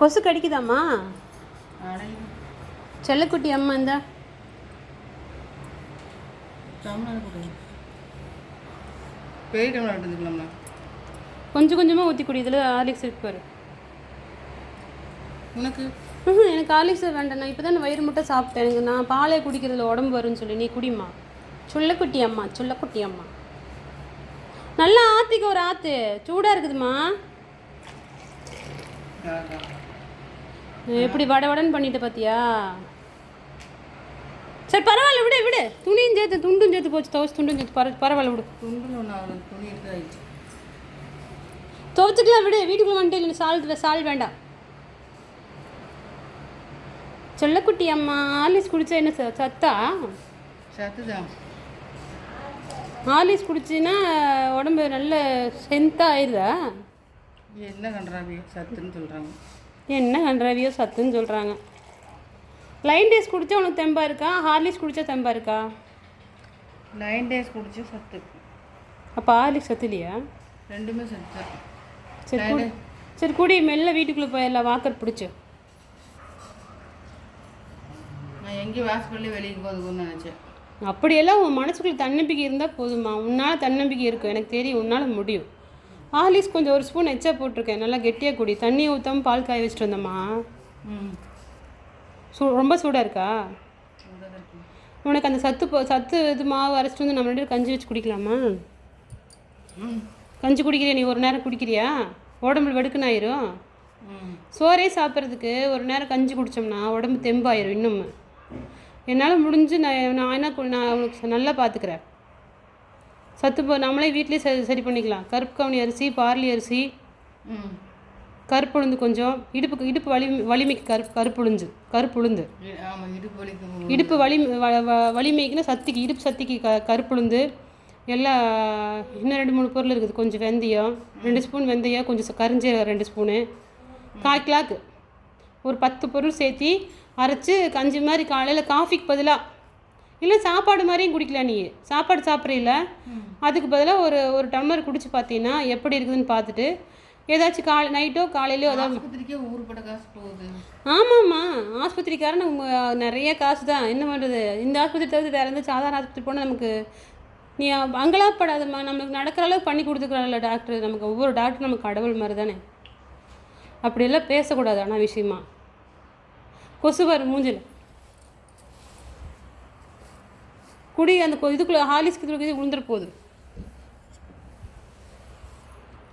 கொசு கடிக்குதாம்மா? செல்லக்குட்டி அம்மா இந்தா. கொஞ்சம் கொஞ்சமாக ஊற்றி குடி இதில் ஹார்லிக்ஸ் இருக்கு பாரு. உனக்கு? எனக்கு ஹார்லிக்ஸ் வேண்டாம் நான் இப்போ தான் வயிறு முட்டை சாப்பிட்டேன். எனக்கு நான் பாலே குடிக்கிறதுல உடம்பு வரும்னு சொல்லி. நீ குடிம்மா. சுள்ளக்குட்டி அம்மா சுள்ளக்குட்டி அம்மா. நல்லா ஆற்றிக்க ஒரு ஆற்று சூடாக இருக்குதுமா. எப்படி வட வடன்னு பண்ணிட்டு பார்த்தியா சரி பரவாயில்ல விடு விடு. துணியும் சேர்த்து துண்டும் சேர்த்து போச்சு துவச்சு துண்டும் சேர்த்து பர பரவாயில்ல விடு. துவைச்சிக்கலாம் விடு. வீட்டுக்குள்ள வந்துட்டு இல்லை சால் சால் வேண்டாம். செல்லக்குட்டி அம்மா ஆலிஸ் குடிச்சா என்ன சத்தா சத்து? தான் ஆலிஸ் குடிச்சின்னா உடம்பு நல்ல ஸ்ட்ரென்த்தாக ஆயிடுதா? என்ன கண்டுறாங்க சத்துன்னு சொல்கிறாங்க என்ன கன்றாவியோ சத்துன்னு சொல்கிறாங்க லைன் டேஸ் குடிச்சா உனக்கு தெம்பா இருக்கா? ஹார்லிக்ஸ் குடிச்சா தெம்பா இருக்கா? நைன் டேஸ் குடிச்சு சத்து. அப்போ ஹார்லிக்ஸ் சத்து இல்லையா? ரெண்டுமே சத்து. சரி குடி சரி குடி மெல்ல வீட்டுக்குள்ளே போயிடலாம் வாக்கர் பிடிச்சி. நான் எங்கேயும் வாசப்பள்ளி வெளியே போதுக்குன்னு நினச்சேன். அப்படியெல்லாம் உன் மனசுக்குள்ள தன்னம்பிக்கை இருந்தால் போதுமா உன்னால் தன்னம்பிக்கை இருக்கும். எனக்கு தெரியும். உன்னால் முடியும். ஹார்லிக்ஸ் கொஞ்சம் ஒரு ஸ்பூன் எச்சா போட்டிருக்கேன். நல்லா கெட்டியாக குடி. தண்ணி ஊற்றாம பால் காய வச்சுட்டு வந்தம்மா. சூ ரொம்ப சூடாக இருக்கா? உனக்கு அந்த சத்து போ சத்து இது மாவு அரைச்சிட்டு வந்து நம்ம ரெண்டு கஞ்சி வச்சு குடிக்கலாமா? கஞ்சி குடிக்கிறியா? நீ ஒரு நேரம் குடிக்கிறியா? உடம்புல வெடுக்குன்னு ஆயிரும். ம். சோறே சாப்பிட்றதுக்கு ஒரு நேரம் கஞ்சி குடித்தோம்னா உடம்பு தெம்பாயிரும் இன்னும். என்னால் முடிஞ்சு நான் நான் என்ன நான் உனக்கு நல்லா பார்த்துக்கிறேன் சத்து நம்மளே வீட்லேயே சரி சரி பண்ணிக்கலாம். கருப்பு கவுனி அரிசி பார்லி அரிசி கருப்புளுந்து கொஞ்சம் இடுப்புக்கு இடுப்பு வலி வலிமைக்கு கருப்பு கருப்புளுந்து கருப்புளுந்து. இடுப்பு இடுப்பு வலி வலிமைக்குன்னா சத்திக்கு இடுப்பு சத்திக்கு க கருப்புளுந்து எல்லாம் இன்னும் ரெண்டு மூணு பொருள் இருக்குது. கொஞ்சம் வெந்தயம் ரெண்டு ஸ்பூன் வெந்தயம் கொஞ்சம் கரிஞ்சீரகம் ரெண்டு ஸ்பூனு. கால் கிளாக்கு. ஒரு பத்து பொருள் சேர்த்தி அரைச்சி கஞ்சி மாதிரி காலையில் காஃபிக்கு பதிலாக இல்லை சாப்பாடு மாதிரியும் குடிக்கலாம் நீ. சாப்பாடு சாப்பிட்றீல அதுக்கு பதிலாக ஒரு ஒரு டம்ளர் குடிச்சு பார்த்தீங்கன்னா எப்படி இருக்குதுன்னு பார்த்துட்டு ஏதாச்சும் காலை நைட்டோ காலையிலையோ ஏதாவது ஆமாம்மா. ஆஸ்பத்திரிக்காரன் நிறைய காசு தான். என்ன பண்ணுறது இந்த ஆஸ்பத்திரி தவிர்த்து வேறு எந்த சாதாரண ஆஸ்பத்திரி போனால் நமக்கு நீ அங்கலாப்படாதம்மா. நம்மளுக்கு நடக்கிற அளவுக்கு பண்ணி கொடுத்துக்கிறாங்கல்ல டாக்டர். நமக்கு ஒவ்வொரு டாக்டர் நமக்கு கடவுள் மாதிரி தானே. அப்படியெல்லாம் பேசக்கூடாது ஆனால் விஷயமா கொசு வர மூஞ்சில். குடி அந்த இதுக்குள்ளே ஹாலிஸ்க்கு இதுக்குள்ளே விழுந்துட போகுது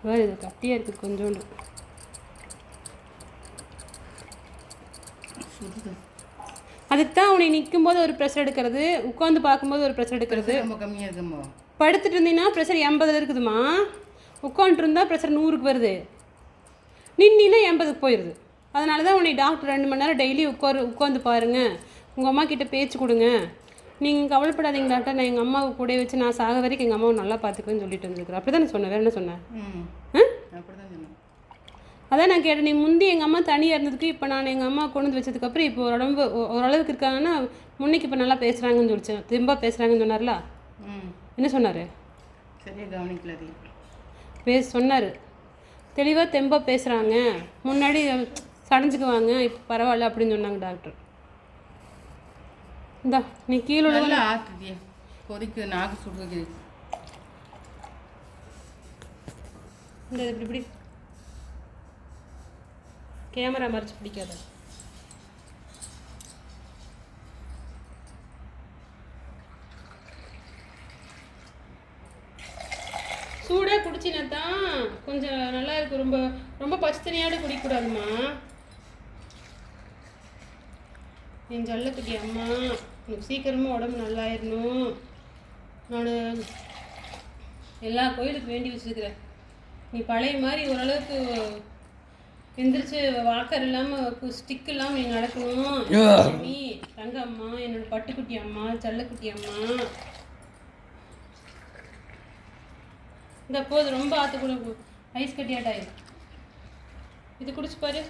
வேறு இது கத்தியாக இருக்குது கொஞ்சோண்டு. அதுக்கு தான் உன்னை நிற்கும் போது ஒரு ப்ரெஷர் எடுக்கிறது உட்காந்து பார்க்கும்போது ஒரு ப்ரெஷர் எடுக்கிறது. ரொம்ப கம்மியாக இருக்குமோ? படுத்துட்டு இருந்தீங்கன்னா ப்ரெஷர் எண்பதுல இருக்குதுமா உட்காந்துட்டு இருந்தால் ப்ரெஷர் நூறுக்கு வருது. நின்னா எண்பதுக்கு போயிடுது அதனால தான் உன்னை டாக்டர் ரெண்டு மணி நேரம் டெய்லி உட்காரு உட்காந்து பாருங்க. உங்கள் அம்மா கிட்ட பேச்சு கொடுங்க. நீங்கள் கவலைப்படாதீங்க டாக்டர். நான் எங்கள் அம்மாவை கூட வச்சு நான் சாக வரைக்கும் எங்கள் அம்மாவை நல்லா பார்த்துக்குவேன்னு சொல்லிட்டு வந்துருக்குறேன் அப்படி தானே சொன்னேன் வேறு என்ன சொன்னேன் அதான் நான் கேட்டேன். நீ முந்தி எங்கள் அம்மா தனியாக இருந்ததுக்கு இப்போ நான் எங்கள் அம்மா கொண்டு வந்து வச்சதுக்கப்புறம் இப்போ உடம்பு ஓரளவுக்கு இருக்காங்கன்னா முன்னைக்கு இப்போ நல்லா பேசுகிறாங்கன்னு சொல்லிச்சேன் திரும்ப பேசுகிறாங்கன்னு சொன்னார்ல? என்ன சொன்னார்? சரியாக கவனிக்கல பேச சொன்னார். தெளிவாக தெம்பாக பேசுகிறாங்க முன்னாடி சடைஞ்சுக்குவாங்க. இப்போ பரவாயில்ல அப்படின்னு சொன்னாங்க டாக்டர். இந்தா நீ கீழே நல்லா ஆத்துதியா. கொதிக்குது நாக்கு சுடுது. இந்த இப்படி இப்படி. கேமரா மறைச்சு பிடிக்காத. சூடாக குடிச்சினா தான் கொஞ்சம் நல்லா இருக்கு. ரொம்ப ரொம்ப பச்சை தண்ணியோட குடிக்கக்கூடாதும்மா என் ஜல்லக்குட்டி அம்மா. சீக்கிரமாக உடம்பு நல்லாயிடணும் நான் எல்லா கோயிலுக்கு வேண்டி வச்சுருக்கிறேன். நீ பழைய மாதிரி ஓரளவுக்கு எந்திரிச்சு வாக்கர் இல்லாமல் ஸ்டிக் இல்லாமல் நீ நடக்கணும். நீ தங்க அம்மா என்னோட பட்டுக்குட்டி அம்மா செல்லக்குட்டி அம்மா. இந்த போது ரொம்ப ஆற்று கூட ஐஸ் கட்டியாட்டாயிரு இது குடிச்சு பாரு.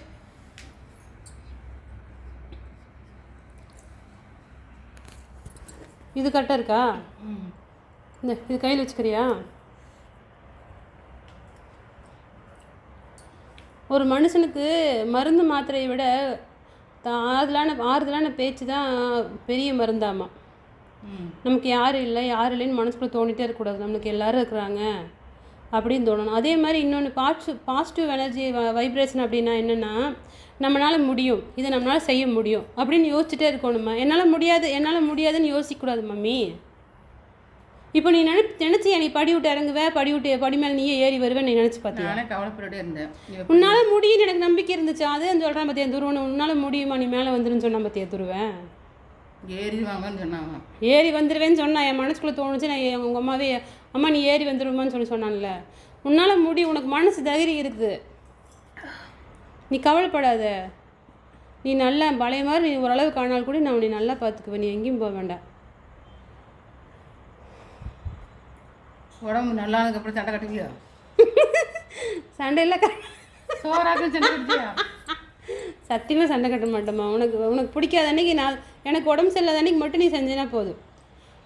இது கரெக்டாக இருக்கா? ம். இந்த இது கையில் வச்சுக்கிறியா? ஒரு மனுஷனுக்கு மருந்து மாத்திரையை விட த- ஆறுதலான ஆறுதலான பேச்சு தான் பெரிய மருந்தாமா. ம். நமக்கு யாரும் இல்லை யாரும் இல்லைன்னு மனசுக்குள்ள தோணிட்டே இருக்கக்கூடாது. நம்மளுக்கு எல்லாரும் இருக்கிறாங்க அப்படின்னு தோணணும். அதே மாதிரி இன்னொன்று பாசிட்டிவ் பாசிட்டிவ் எனர்ஜி வைப்ரேஷன் அப்படின்னா என்னென்னா நம்மளால் முடியும். இதை நம்மளால் செய்ய முடியும். அப்படின்னு யோசிச்சுட்டே இருக்கணுமா? என்னால் முடியாது என்னால் முடியாதுன்னு யோசிக்கக்கூடாது மம்மி. இப்போ நீ நினை நினச்சி நீ படி விட்டு இறங்குவ படி விட்டு படி மேலே நீயே ஏறி வருவேன் நீ நினச்சி பார்த்தியா நானே கவலைப்பட்டுட்டே இருந்தேன். உன்னால் முடியும்னு எனக்கு நம்பிக்கை இருந்துச்சு? அதே சொல்கிறேன் பார்த்தியா துருவன்? உன்னால் முடியுமா? நீ மேலே வந்துருன்னு சொன்னா பார்த்தியா துருவேன்? ஏறிடுவாங்கன்னு சொன்னாங்க ஏறி வந்துடுவேன்னு சொன்னா என் மனசுக்குள்ளே தோணுச்சு நான் உங்கள் அம்மாவே அம்மா நீ ஏறி வந்துடுமான்னு சொல்லி சொன்னான்ல. உன்னால் முடி உனக்கு மனசு தைரியம் இருக்குது. நீ கவலைப்படாத. நீ நல்லா பழைய மாதிரி நீ ஓரளவு காணால் கூட நான் உன்னை நல்லா பார்த்துக்குவேன். நீ எங்கேயும் போக வேண்டாம். உடம்பு நல்லா ஆனதுக்கப்புறம் சண்டை கட்டுவியா? சண்டையில் சோறாக்கும் சண்டை கட்டுவியா? சத்தியமாக சண்டை கட்ட மாட்டேம்மா. உனக்கு உனக்கு பிடிக்காத அன்னைக்கு நான் எனக்கு உடம்பு சரியில்லாத அன்னைக்கு மட்டும் நீ செஞ்சேன்னா போதும்.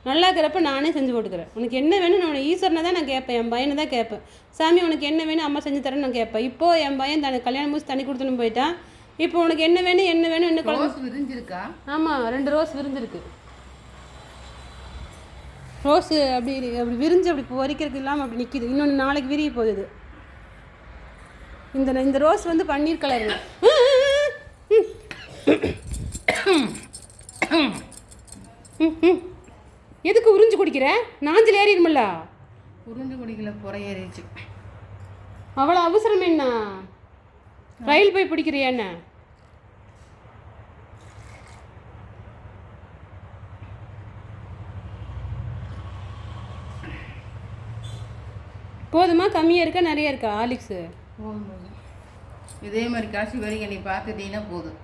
நல்லா இருக்கிறப்ப நானே செஞ்சு போட்டுக்கிறேன். உனக்கு என்ன வேணும் நான் ஈஸ்வரனை தான் நான் கேட்பேன். என் பையனை தான் கேட்பேன். சாமி உனக்கு என்ன வேணும் அம்மா செஞ்சு தரேன்னு நான் கேட்பேன். இப்போது என் பையன் தனக்கு கல்யாணம் முடிச்சு தண்ணி கொடுத்துன்னு போயிட்டான் இப்போ உனக்கு என்ன வேணும் என்ன வேணும் என்ன குழம்பு? ரோஸ் விரிஞ்சிருக்கா? ஆமாம் ரெண்டு ரோஸ் விரிஞ்சிருக்கு. ரோஸு அப்படி அப்படி விரிஞ்சு அப்படி பொறிக்கிறதுக்கு இல்லாமல் அப்படி நிற்கிது இன்னொன்று நாளைக்கு விரிய போகுது. இந்த இந்த ரோஸ் வந்து பன்னீர் கலர். எதுக்கு உறிஞ்சு குடிக்கிற? நாஞ்சில் ஏறிடுமில்ல உறிஞ்சு குடிக்கல புற ஏறிடுச்சு. அவ்வளோ அவசரம் என்ன? ரயில் போய் பிடிக்கிறியா என்ன? போதுமா? கம்மியாக இருக்கா? நிறைய இருக்கா? ஆலிக்ஸு? இதே மாதிரி காசு வரைக்கும் நீ பார்த்துட்டீங்கன்னா போதும்.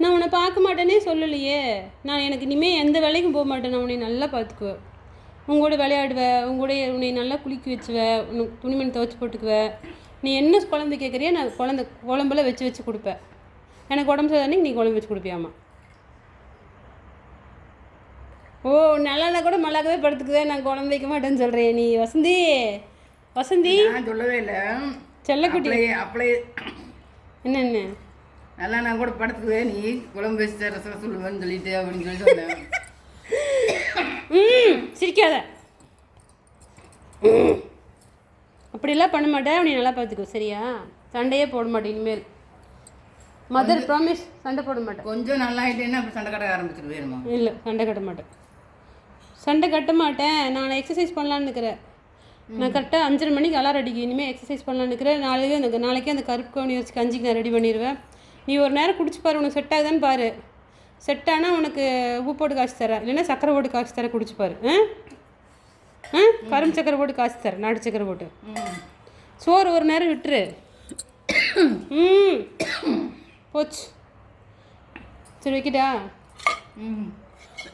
நான் உன்னை பார்க்க மாட்டேனே சொல்லலையே. நான் எனக்கு இனிமேல் எந்த வேலைக்கும் போக மாட்டேன். நான் உன்னை நல்லா பார்த்துக்குவேன் உங்க கூட விளையாடுவேன் உங்க கூட உன்னை நல்லா குளிக்க வச்சுவேன் உனக்கு துணிமணி துவைச்சி போட்டுக்குவேன் நீ என்ன குழம்பு கேட்குறியோ நான் குழந்த குழம்புல வச்சு வச்சு கொடுப்பேன் எனக்கு உடம்பு சரியானே நீ குழம்பு வச்சு கொடுப்பியாமா? ஓ நல்லா கூட மல்லாக்கவே படுத்துக்குவேன் நான் குழம்பு வைக்க மாட்டேன்னு சொல்கிறேன் நீ. வசந்தி வசந்தி. நான் சொல்லவே இல்லை. செல்லக்குட்டி. அப்படியே என்னென்ன நல்லா நான் கூட படத்துக்குவே நீ குழம்பு வச்சு தர சொல்ல சொல்லுவேன்னு சொல்லிட்டு அப்படின்னு சொல்லி சொன்னேன். ம் சிரிக்காத. அப்படிலாம் பண்ண மாட்டேன் அவனை நல்லா பார்த்துக்கோ சரியா? சண்டையே போட மாட்டேன் இனிமேல். மதர் ப்ராமிஸ் சண்டை போட மாட்டேன் கொஞ்சம் நல்லா ஆயிட்டேன்னா அப்படி சண்டை கட்ட ஆரம்பிச்சிட்டு வேணுமா இல்லை சண்டை கட்ட மாட்டேன் சண்டை கட்ட மாட்டேன் நான் எக்ஸசைஸ் பண்ணலான்னு இருக்கிறேன் நான் கரெக்டாக அஞ்சரை மணிக்கு அலாரம் அடிக்கும் இனிமேல் எக்ஸசைஸ் பண்ணலான்னு இருக்கிறேன் நாளைக்கு அந்த நாளைக்கே அந்த கருப்பு கவுனி வச்சு கஞ்சிக்கு நான் ரெடி பண்ணிடுவேன் நீ ஒரு நேரம் குடிச்சு பாரு உனக்கு செட் ஆகுதான்னு பாரு. செட் ஆனால் உனக்கு உப்பு போட்டு காய்ச்சி தரேன். இல்லைன்னா சக்கரை போட்டு காய்ச்சி தரேன் குடிச்சு பாரு. ஆ? ஆ? கரும்பு சக்கரை போட்டு காய்ச்சி தரேன் நாட்டு சக்கரை போட்டு. ம் சோறு ஒரு நேரம் விட்டுரு. ம். போச்சு. சரி வைக்கிட்டா? ம்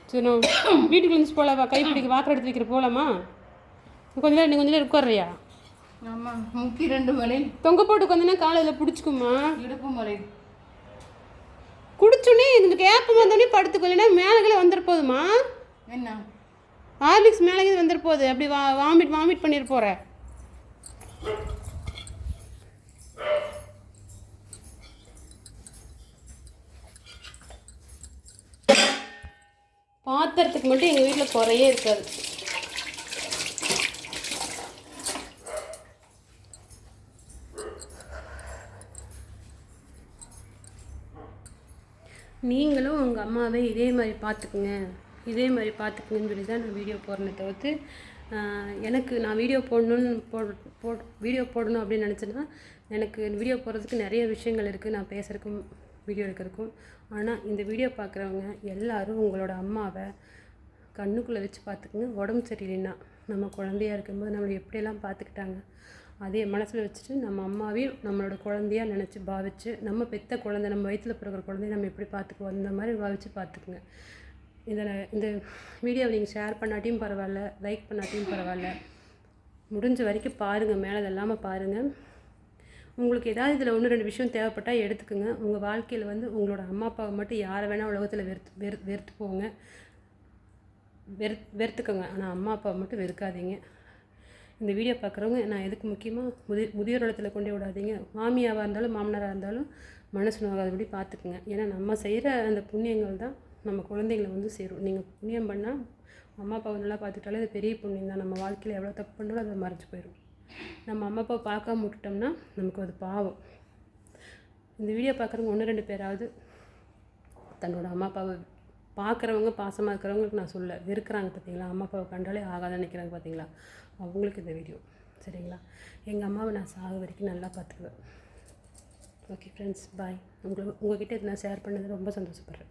சரி நான் வீட்டுக்கு வந்து போகலாமா கை பிடிக்க வாக்கர் எடுத்து வைக்கிற போகலாமா கொஞ்ச நேரம் நீ கொஞ்ச நேரம் உட்கார்றியா? ஆமாம் முக்கி ரெண்டு மலை தொங்க போட்டு கொஞ்ச காலையில் பிடிச்சிக்குமா? இடுப்பு மலை குடிச்சுனே இந்த கேப்பம் வந்தோடனே படுத்துக்கோ இல்லைன்னா மேலே வந்துட போதுமா? என்ன? ஹார்லிக்ஸ் மேலே வந்துட போகுது. அப்படி வா வாமிட் வாமிட் பண்ணிட்டு போகிற பாத்திரத்துக்கு மட்டும் எங்கள் வீட்டில் குறையே இருக்காது. நீங்களும் உங்கள் அம்மாவை இதே மாதிரி பார்த்துக்குங்க. இதே மாதிரி பார்த்துக்குங்கன்னு சொல்லி தான் நான் வீடியோ போடுறேன் தவிர்த்து எனக்கு நான் வீடியோ போடணும்னு போட் போட் வீடியோ போடணும் அப்படின்னு நினச்சேன்னா எனக்கு வீடியோ போடுறதுக்கு நிறைய விஷயங்கள் இருக்குது நான் பேசுகிறதுக்கும் வீடியோ எடுக்கிறதுக்கும். ஆனால் இந்த வீடியோ பார்க்குறவங்க எல்லாரும் உங்களோட அம்மாவை கண்ணுக்குள்ளே வச்சு பார்த்துக்குங்க. உடம்பு சரியில்லைன்னா நம்ம குழந்தையா இருக்கும்போது நம்மளை எப்படியெல்லாம் பார்த்துக்கிட்டாங்க? அதே மனசில் வச்சுட்டு நம்ம அம்மாவையும் நம்மளோட குழந்தையாக நினச்சி பாவிச்சு நம்ம பெத்த குழந்தை நம்ம வயிற்றில் பிறக்கிற குழந்தைய நம்ம எப்படி பார்த்துக்குவோம்? அந்த மாதிரி பாவிச்சு பார்த்துக்குங்க. இதில் இந்த வீடியோவை நீங்கள் ஷேர் பண்ணாட்டியும் பரவாயில்ல லைக் பண்ணாட்டியும் பரவாயில்ல. முடிஞ்ச வரைக்கும் பாருங்கள் மேலே இல்லாமல் பாருங்கள் உங்களுக்கு ஏதாவது இதில் ஒன்று ரெண்டு விஷயம் தேவைப்பட்டால் எடுத்துக்கோங்க. உங்கள் வாழ்க்கையில் வந்து உங்களோட அம்மா அப்பாவை மட்டும் யாரை வேணால் உலகத்தில் வெறுத்து வெறு வெறுத்து போங்க வெறு வெறுத்துக்கோங்க. ஆனால் அம்மா அப்பாவை மட்டும் வெறுக்காதீங்க. இந்த வீடியோ பார்க்குறவங்க நான் எதுக்கு முக்கியமாக முதி முதியோர் இடத்துல கொண்டே விடாதீங்க. மாமியாவாக இருந்தாலும் மாமனாராக இருந்தாலும் மனசு நோகாதபடி பார்த்துக்குங்க. ஏன்னா நம்ம செய்கிற அந்த புண்ணியங்கள் தான் நம்ம குழந்தைங்களை வந்து சேரும். நீங்கள் புண்ணியம் பண்ணால் அம்மா அப்பாவை நல்லா பார்த்துக்கிட்டாலே அது பெரிய புண்ணியம் தான். நம்ம வாழ்க்கையில் எவ்வளோ தப்பு பண்ணாலும் அதை மறைஞ்சு போயிடும். நம்ம அம்மா அப்பாவை பார்க்காம விட்டுட்டோம்னா நமக்கு அது பாவம். இந்த வீடியோ பார்க்குறவங்க ஒன்று ரெண்டு பேராவது தன்னோட அம்மா அப்பாவை பார்க்குறவங்க பாசமாக இருக்கிறவங்களுக்கு நான் சொல்ல வெறுக்கிறாங்க பார்த்தீங்களா அம்மா அப்பாவை கண்டாலே ஆகாத நினைக்கிறாங்க பார்த்தீங்களா அவங்களுக்கு இந்த வீடியோ சரிங்களா? எங்கள் அம்மாவை நான் சாக வரைக்கும் நல்லா பார்த்துக்குவேன். ஓகே ஃப்ரெண்ட்ஸ் பாய் உங்களுக்கு உங்ககிட்ட இதை நான் ஷேர் பண்ணது ரொம்ப சந்தோஷப்படுறேன்.